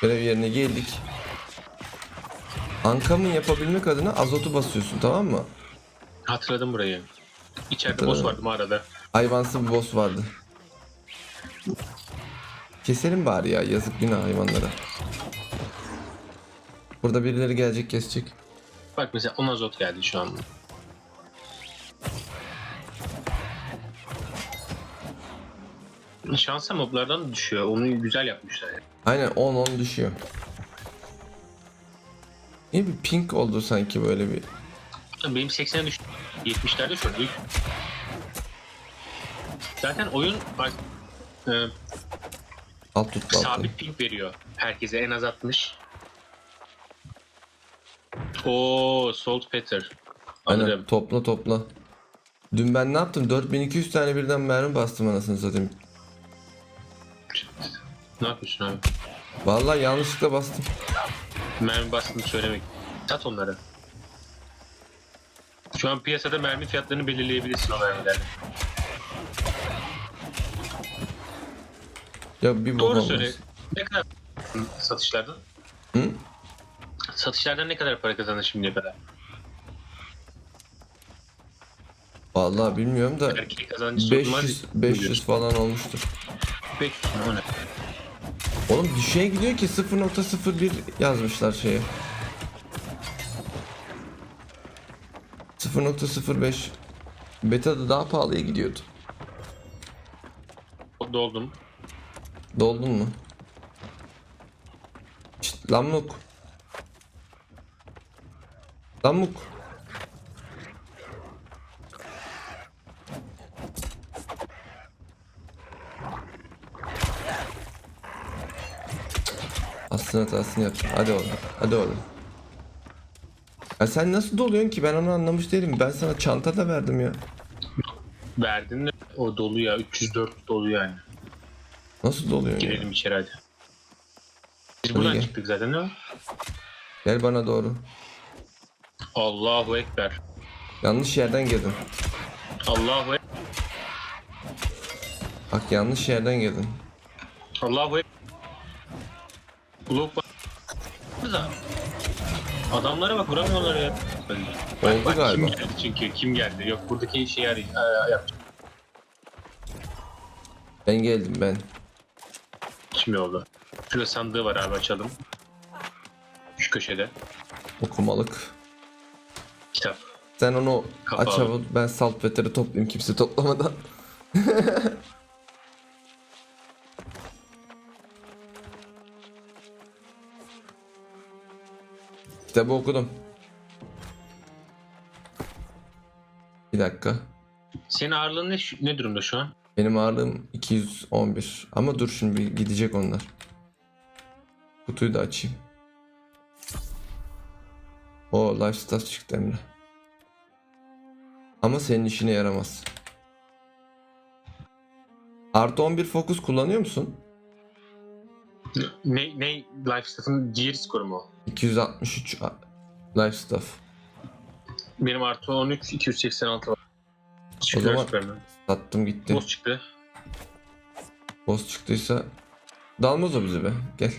Görev yerine geldik. Ankamı yapabilmek adına azotu basıyorsun tamam mı? Hatırladım burayı. İçeride boss vardı mağarada. Hayvansı bir boss vardı. Keselim bari ya yazık günah hayvanlara. Burada birileri gelecek kesecek. Bak mesela ona zot geldi şu an. Şansa moblardan da düşüyor. Onu güzel yapmışlar. yani. Aynen 10-10 düşüyor. İyi bir pink oldu sanki böyle bir. Benim 80'e düştü. 70'lerde şu an büyük. Zaten oyun bak e, Alt tut alt. sabit ping veriyor. Herkese en az 60. Oo, Salt Peter. Aynen topla topla. Dün ben ne yaptım? 4200 tane birden mermi bastım anasını satayım. Ne yapıyorsun abi? Vallahi yanlışlıkla bastım. Mermi bastığını söylemek. Sat onları. Şu an piyasada mermi fiyatlarını belirleyebilirsin o mermilerle. Ya bir Doğru olmaz. söyle. Ne kadar satışlardan? Hı? Satışlardan ne kadar para kazandın şimdiye kadar? Vallahi bilmiyorum da Erkek kazancı 500 500 falan olmuştur. 500 mi? O ne? Oğlum düşeye gidiyor ki 0.01 yazmışlar şeye. 0.05 Beta'da daha pahalıya gidiyordu. Doldum. Doldun mu? Şşt, lamluk. Lamluk. Aslında hatasını yaptım. Hadi oğlum. Hadi oğlum. Ya sen nasıl doluyorsun ki? Ben onu anlamış değilim. Ben sana çanta da verdim ya. Verdin de o dolu ya. 304 dolu yani. Nasıl doluyorsun ya? Girelim içeri hadi. Biz Hadi buradan gel. çıktık zaten değil mi? Gel bana doğru. Allahu Ekber. Yanlış yerden girdin. Allahu Ekber. Bak yanlış yerden girdin. Allahu Ekber. Uluk bak. Da. Adamlara bak vuramıyorlar ya. Oldu bak, galiba. Kim geldi çünkü kim geldi? Yok buradaki şeyi arayın. Aa, yap. Ben geldim ben. Şimdi oldu. Şurada sandığı var abi açalım. Şu köşede. Okumalık. Kitap. Sen onu Kapalı. aç abi. Ben saltpeter'i toplayayım kimse toplamadan. Kitabı okudum. Bir dakika. Senin ağırlığın ne, ne durumda şu an? Benim ağırlığım 211. Ama dur şimdi bir gidecek onlar. Kutuyu da açayım. O life stuff çıktı Emre. Ama senin işine yaramaz. Artı 11 fokus kullanıyor musun? Ne, ne life stat'ın gear skoru mu? O? 263 a- life stuff. Benim artı 13, 286 var. O Çıkıyor zaman- Superman. Sattım gitti. Boss çıktı. Boss çıktıysa dalmaz o bizi be. Gel.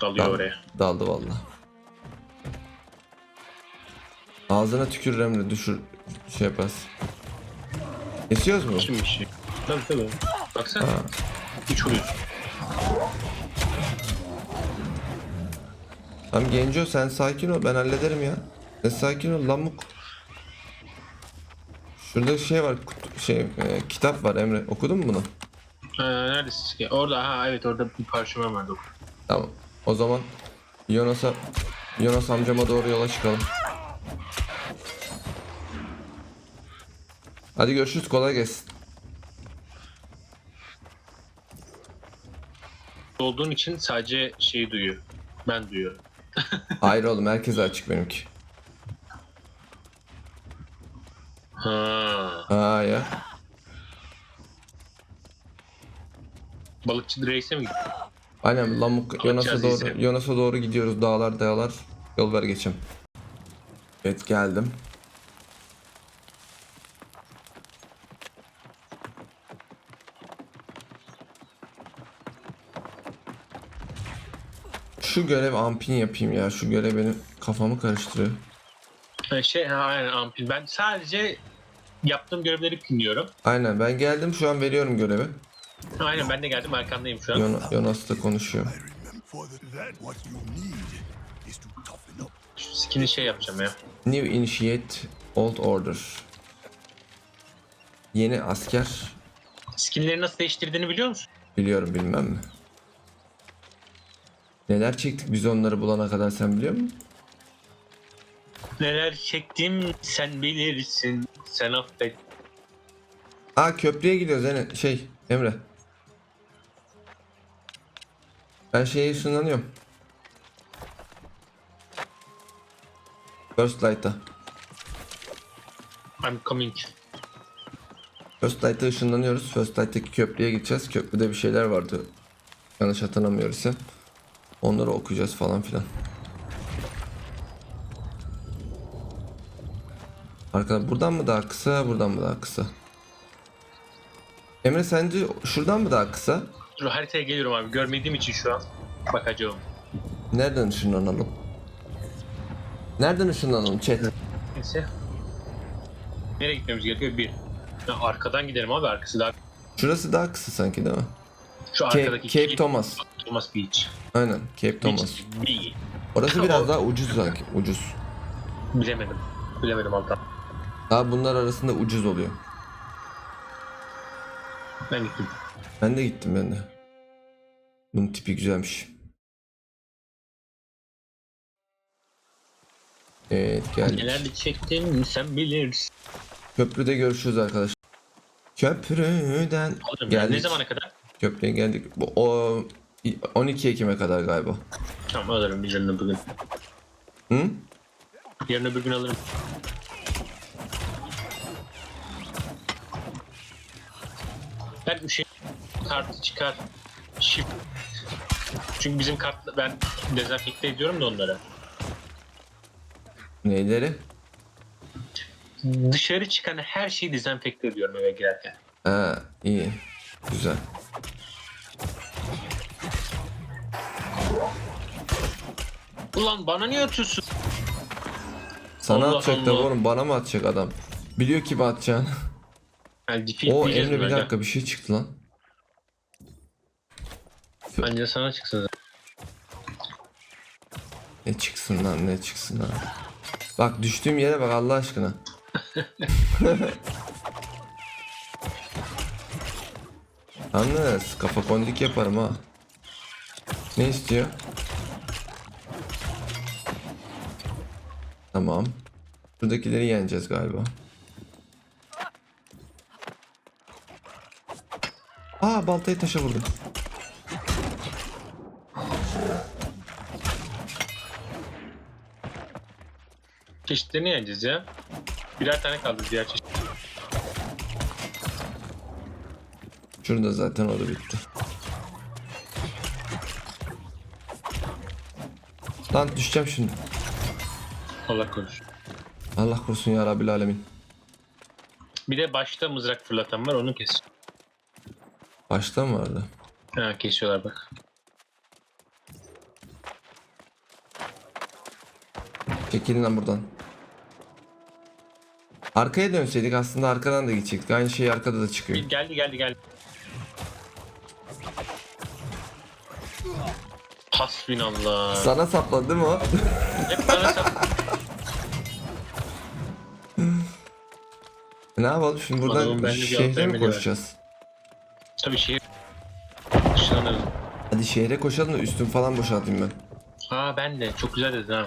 Dalıyor Dal- oraya. Daldı valla. Ağzına tükürür Emre düşür şey yaparsın. Kesiyoruz mu? Kim bir şey? Tabii tabii. Baksana. Ha. Üç vuruyorsun. Tamam Genco sen sakin ol ben hallederim ya. Ne sakin ol lamuk. Şurada şey var kutu- şey e, kitap var Emre okudun mu bunu? Ee, neredesin ki? Orada ha evet orada bir parşömen vardı. Tamam. O zaman Yonas'a Yonas amcama doğru yola çıkalım. Hadi görüşürüz kolay gelsin. Olduğun için sadece şeyi duyuyor. Ben duyuyorum. Hayır oğlum herkese açık benimki. Ha. Ha ya. Balıkçı Reis'e mi gitti? Aynen Lamuk Yonas'a doğru. Yonas'a doğru gidiyoruz. Dağlar dağlar. Yol ver geçim. Evet geldim. Şu görev ampin yapayım ya. Şu görev benim kafamı karıştırıyor. Şey ha, aynen ampul. Ben sadece yaptığım görevleri pinliyorum. Aynen ben geldim şu an veriyorum görevi. Aynen ben de geldim arkandayım şu an. Yon Jonas da konuşuyor. Şu skin'i şey yapacağım ya. New initiate old order. Yeni asker Skinleri nasıl değiştirdiğini biliyor musun? biliyorum bilmem mi. Neler çektik biz onları bulana kadar sen biliyor musun? Neler çektim sen bilirsin. Sen affet. Aa köprüye gidiyoruz yani şey Emre. Ben şeye ışınlanıyorum. First Light'a. I'm coming. First Light'a ışınlanıyoruz. First Light'taki köprüye gideceğiz. Köprüde bir şeyler vardı. Yanlış hatırlamıyorsam. Onları okuyacağız falan filan. Arkadaşlar buradan mı daha kısa, buradan mı daha kısa? Emre sence şuradan mı daha kısa? Dur haritaya geliyorum abi. Görmediğim için şu an bakacağım. Nereden ışınlanalım? Nereden ışınlanalım chat? Neyse. Nereye gitmemiz gerekiyor? Bir. Ya arkadan gidelim abi. Arkası daha... Şurası daha kısa sanki değil mi? Şu Cape, arkadaki... Cape Thomas. Thomas Beach. Aynen Cape Thomas. Beach. Orası biraz daha ucuz sanki. Ucuz. Bilemedim. Bilemedim Altan. Daha bunlar arasında ucuz oluyor. Ben gittim. Ben de gittim ben de. Bunun tipi güzelmiş. Evet geldik. Neler de çektim sen bilirsin. Köprüde görüşürüz arkadaşlar. Köprüden Alırım ya. Ne geldik. zamana kadar? Köprüye geldik. Bu o 12 Ekim'e kadar galiba. Tamam alırım yarın öbür gün. Hı? Yarın öbür gün alırım. Ben bir şey kartı çıkar. Shift. Çünkü bizim kart ben dezenfekte ediyorum da onları. Neyleri? Dışarı çıkan her şeyi dezenfekte ediyorum eve girerken. Ha iyi. Güzel. Ulan bana niye atıyorsun? Sana Allah atacak da Allah. oğlum bana mı atacak adam? Biliyor ki atacağını. Yani defeat O diyeceğiz Emre bir böyle. dakika bir şey çıktı lan. Bence sana çıksın. zaten. Ne çıksın lan ne çıksın lan. Bak düştüğüm yere bak Allah aşkına. Yalnız kafa kondik yaparım ha. Ne istiyor? Tamam. Buradakileri yeneceğiz galiba. Aa baltayı taşa vurdum. Çeşitlerini yeneceğiz ya. Birer tane kaldı diğer çeşit. Şurada zaten o da bitti. Lan düşeceğim şimdi. Allah korusun. Allah korusun ya Rabbil Alemin. Bir de başta mızrak fırlatan var onu kes. Başta mı vardı? Ha kesiyorlar bak. Çekilin lan buradan. Arkaya dönseydik aslında arkadan da gidecektik. Aynı şey arkada da çıkıyor. Bir- Geldi geldi geldi. Hasbinallah. Sana sapladı mi o? Hep bana sap- ne yapalım şimdi buradan Adamın bir şehre mi var. koşacağız? Tabii şey. Dışlanırım. Hadi şehre koşalım da üstüm falan boşaltayım ben. Aa ben de. Çok güzel dedin ha.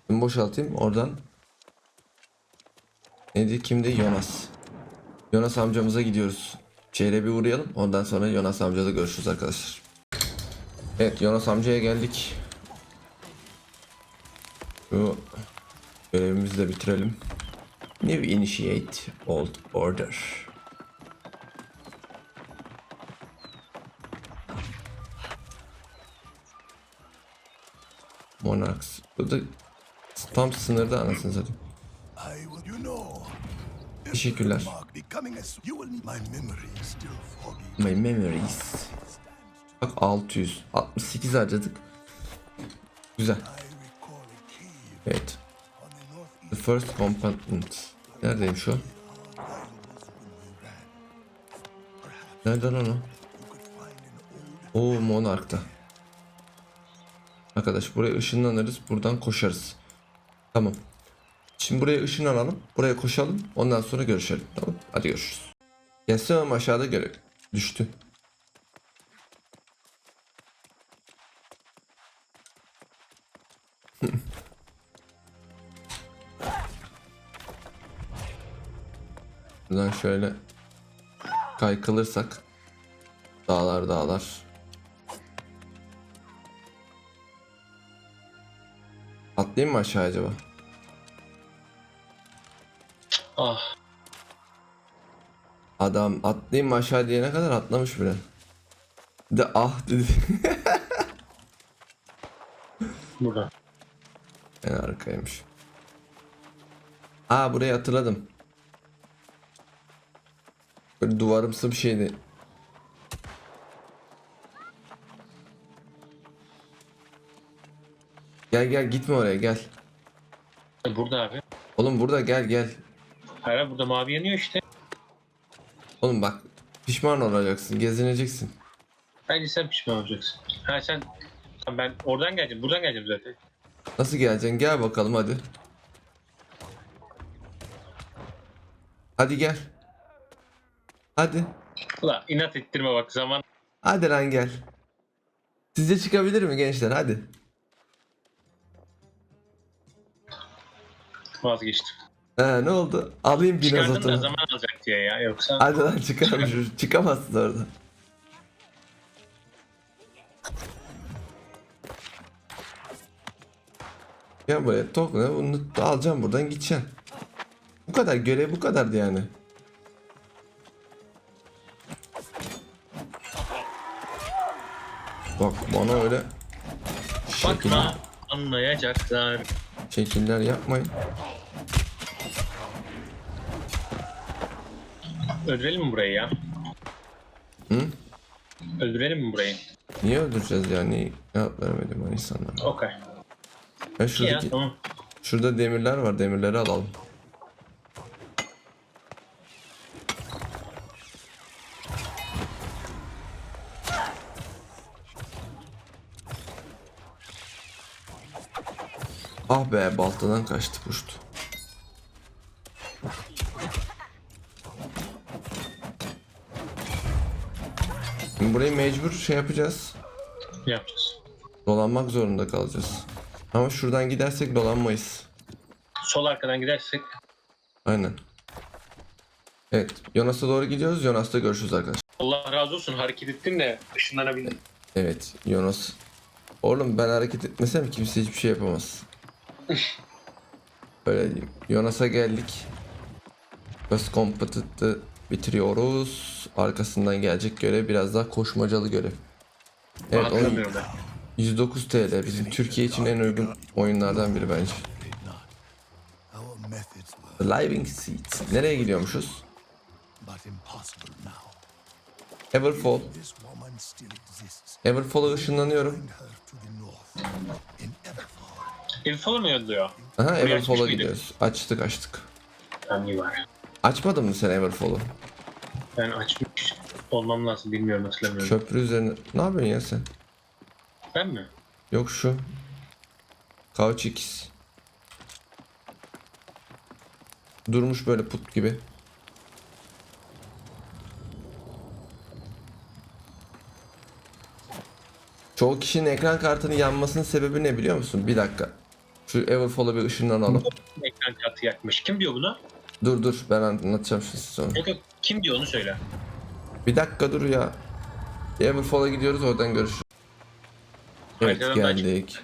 Üstümü boşaltayım oradan. Neydi kimdi? Jonas. Jonas amcamıza gidiyoruz. Şehre bir uğrayalım. Ondan sonra Jonas amcada görüşürüz arkadaşlar. Evet Jonas amcaya geldik. Şu görevimizi de bitirelim. New initiate old order. Monarchs. Bu da tam sınırda anasını satayım. Teşekkürler. my memories. Bak 600. 68 harcadık. Güzel. Evet. the first compartment. When we ran. Nerede lan o? An Oo Monarch'ta. Arkadaş buraya ışınlanırız. Buradan koşarız. Tamam. Şimdi buraya ışınlanalım. Buraya koşalım. Ondan sonra görüşelim. Tamam. Hadi görüşürüz. Gelsin ama aşağıda göre. Düştü. Buradan şöyle kaykılırsak dağlar dağlar Atlayayım mı aşağı acaba? Ah. Adam atlayayım mı aşağı diyene kadar atlamış bile. De ah dedi. Burada. en arkaymış. Aa burayı hatırladım. Böyle duvarımsı bir şeydi. Gel gel gitme oraya gel. E, Burada abi. Oğlum burada gel gel. Hayır abi, burada mavi yanıyor işte. Oğlum bak pişman olacaksın gezineceksin. Bence sen pişman olacaksın. Ha sen Tamam, ben oradan geleceğim. Buradan geleceğim zaten. Nasıl geleceksin gel bakalım hadi. Hadi gel. Hadi. Ulan inat ettirme bak zaman. Hadi lan gel. Sizce çıkabilir mi gençler hadi. Vazgeçtim. He ne oldu? Alayım Çıkardın da dinozotunu. zaman alacak diye ya. Yoksa Hadi lan çıkarmış. Çıkamazsın orada. Gel buraya ne bunu alacağım buradan gideceksin. Bu kadar görev bu kadardı yani. Bak bana öyle şekiller, bakma anlayacaklar. şekiller yapmayın. Öldürelim mi burayı ya? Hı? Öldürelim mi burayı? Niye öldüreceğiz yani? Cevap veremedim ben insanlara. Okey. Ya şuradaki, tamam. şurada demirler var demirleri alalım. Ah be baltadan kaçtı puşt. Şimdi burayı mecbur şey yapacağız. Yapacağız? Dolanmak zorunda kalacağız. Ama şuradan gidersek dolanmayız. Sol arkadan gidersek Aynen. Evet. Yonas'a doğru gidiyoruz. Yonas'ta görüşürüz arkadaşlar. Allah razı olsun hareket ettim de ışınlanabildim. Evet. Yonas. Oğlum ben hareket etmesem kimse hiçbir şey yapamaz. Böyle diyeyim. Yonas'a geldik. First Competit'ı bitiriyoruz. Arkasından gelecek görev biraz daha koşmacalı görev. Evet ben. 109 TL bizim Türkiye için en uygun oyunlardan biri bence. Living Seat. Nereye gidiyormuşuz? Everfall. Everfall'a ışınlanıyorum. Bring her to the north. In Everfall, Ev falan mı yolluyor? Aha Everfall'a gidiyoruz. Açtık açtık. Ben iyi var. Açmadın mı sen Everfall'u? Ben açmış olmam lazım bilmiyorum hatırlamıyorum. Köprü üzerine. Ne yapıyorsun ya sen? Ben mi? Yok şu. Couch X. Durmuş böyle put gibi. Çoğu kişinin ekran kartının yanmasının sebebi ne biliyor musun? Bir dakika. Şu Everfall'a bir ışınlanalım. Ekran kartı yakmış. Kim diyor bunu? dur dur ben anlatacağım şimdi sonra. Yok yok kim diyor onu söyle. Bir dakika dur ya. Everfall'a gidiyoruz oradan görüşürüz. Evet Haritadan geldik.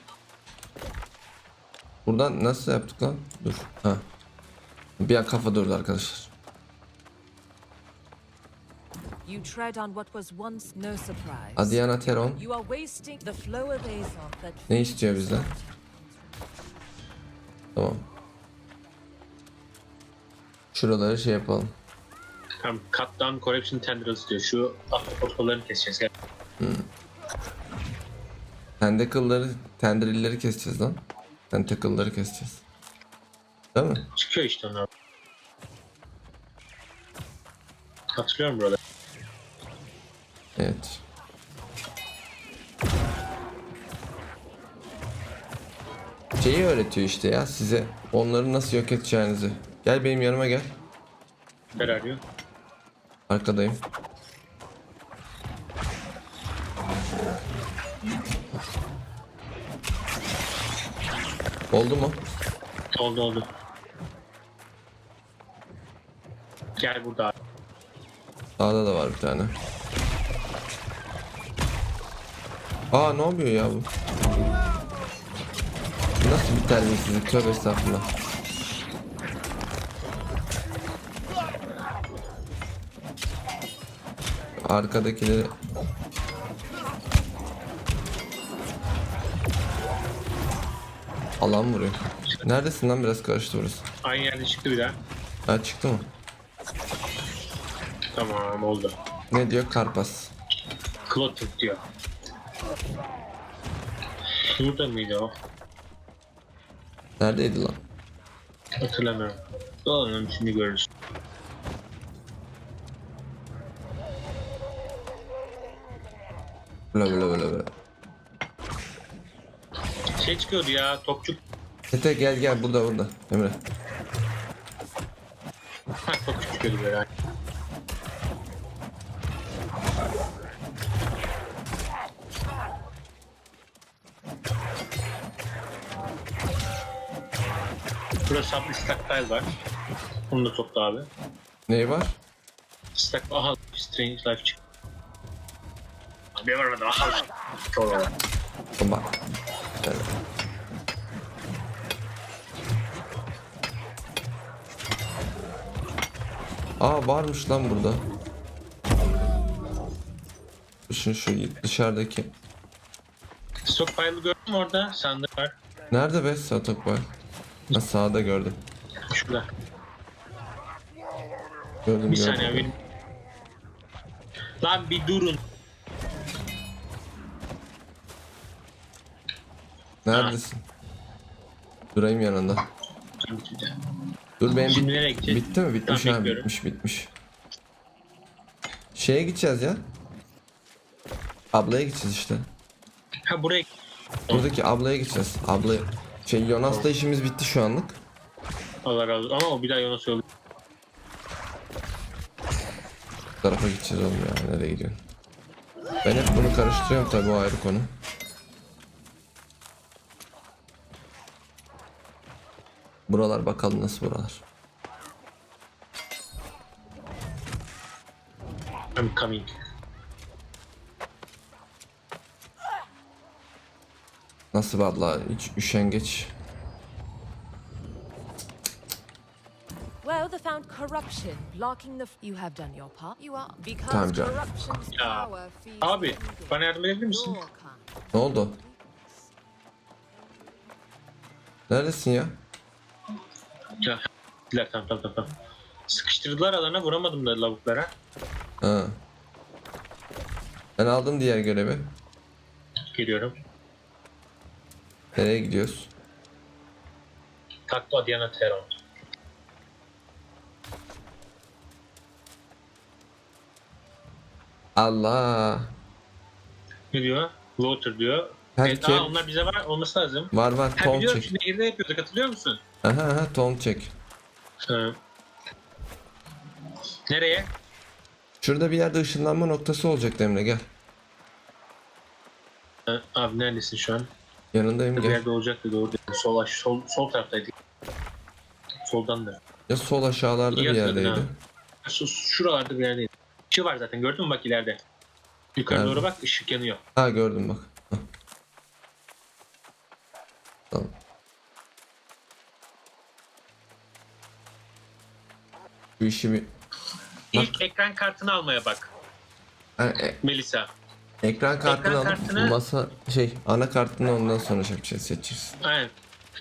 Buradan nasıl yaptık lan? Dur. Ha. Bir an kafa durdu arkadaşlar. You tread on what was once no surprise. Adiana Teron You are wasting the flow of Aesop that ne istiyor bizden? Tamam. Şuraları şey yapalım. Tamam. Cut down corruption tendrils diyor. Şu portfollarını keseceğiz. Gel. Tentacle'ları, tendrilleri keseceğiz lan. Tentacle'ları keseceğiz. Değil mi? Çıkıyor işte onlar. Hatırlıyorum burada. Evet. Şeyi öğretiyor işte ya size. Onları nasıl yok edeceğinizi. Gel benim yanıma gel. Ver arıyor. Arkadayım. Oldu mu? Oldu oldu. Gel burada abi. Sağda da var bir tane. Aa ne oluyor ya bu? Nasıl bir terbiyesizlik? Tövbe estağfurullah. Arkadakileri Alan vuruyor. Neredesin lan biraz karıştı burası. Aynı yerde çıktı bir daha. Ha çıktı mı? Tamam oldu. Ne diyor? Karpas. Clotting diyor. Burada mıydı o? Neredeydi lan? Hatırlamıyorum. Dolanın şimdi görürüz. Böyle böyle böyle böyle. Şey çıkıyordu ya topçuk. Tete gel gel burada burada. Emre. Ha topçuk çıkıyordu böyle. Sablı stockpile var. Onu da topla abi. Neyi var? Stack aha Strange Life çıktı. Abi var orada aha. Baba. Şöyle. Aa varmış lan burada. Düşün şu dışarıdaki. Stockpile'ı gördün mü orada? Sandık var. Nerede be var? Ha sağda gördüm. Şurada. Gördüm Bir gördüm. saniye benim. Lan bir durun. Neredesin? Durayım yanında. Dur benim Şimdi bit- nereye gideceğiz? bitti mi? Bitmiş Tamam, ha bekliyorum. bitmiş bitmiş. Şeye gideceğiz ya. Ablaya gideceğiz işte. Ha buraya Buradaki ablaya gideceğiz. Abla şey Yonas'la işimiz bitti şu anlık. Allah razı olsun. Ama o bir daha yana söyledi. Bu tarafa gideceğiz oğlum ya. Nereye gidiyorsun? Ben hep bunu karıştırıyorum tabii o ayrı konu. Buralar bakalım nasıl buralar. I'm coming. Nasıl valla hiç üşengeç. Well, they found corruption blocking the. You have done your part. You are because Tamam canım. corruption's Ya, power feeds Abi the good. bana yardım edebilir misin? Kind. Ne oldu? Neredesin ya? Ya. Diler tamam tamam tamam. tamam. Sıkıştırdılar alana vuramadım da lavuklara. Ha. Ben aldım diğer görevi. Geliyorum. Nereye gidiyoruz? Takto Adiana Teron. Allah. Ne diyor? Water diyor. Her Evet, kim- aa, onlar bize var olması lazım. Var var Ha tom çek. nehirde yapıyorduk hatırlıyor musun? Aha aha tom çek. Ha. Nereye? Şurada bir yerde ışınlanma noktası olacak Emre gel. Ha, abi neredesin şu an? Yanındayım Bir gel. yerde olacaktı doğru. dedin. Sol aş sol sol taraftaydık. Soldan da. Ya sol aşağılarda bir hatırladın yerdeydi. Şu, şuralarda bir yerdeydi. Işığı var zaten gördün mü bak ileride. Yukarı Nerede? doğru bak ışık yanıyor. Ha gördüm bak. Hah. Tamam. Bu işi bir... İlk ekran kartını almaya bak Ha, e- Melisa. Ekran kartını Ekran alıp masa şey ana kartını ondan sonra şey çekeceğiz seçeceğiz. Aynen.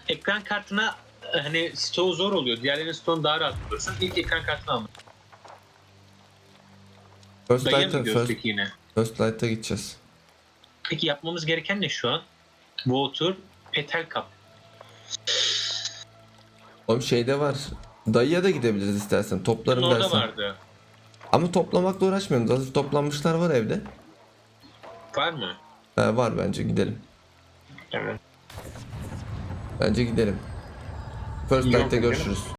Ekran kartına hani stoğu zor oluyor. Diğerlerinin stoğunu daha rahat bulursun. İlk ekran kartını almak. First mı light'a gidiyoruz first, yine? first light'a gideceğiz. Peki yapmamız gereken ne şu an? Water, Petal Cup. Oğlum şeyde var. Dayıya da gidebiliriz istersen. Toplarım Orada dersen. vardı. Ama toplamakla uğraşmıyorum. Hazır toplanmışlar var evde var mı? Ha, var bence gidelim. Tamam. Bence gidelim. First Light'te görüşürüz.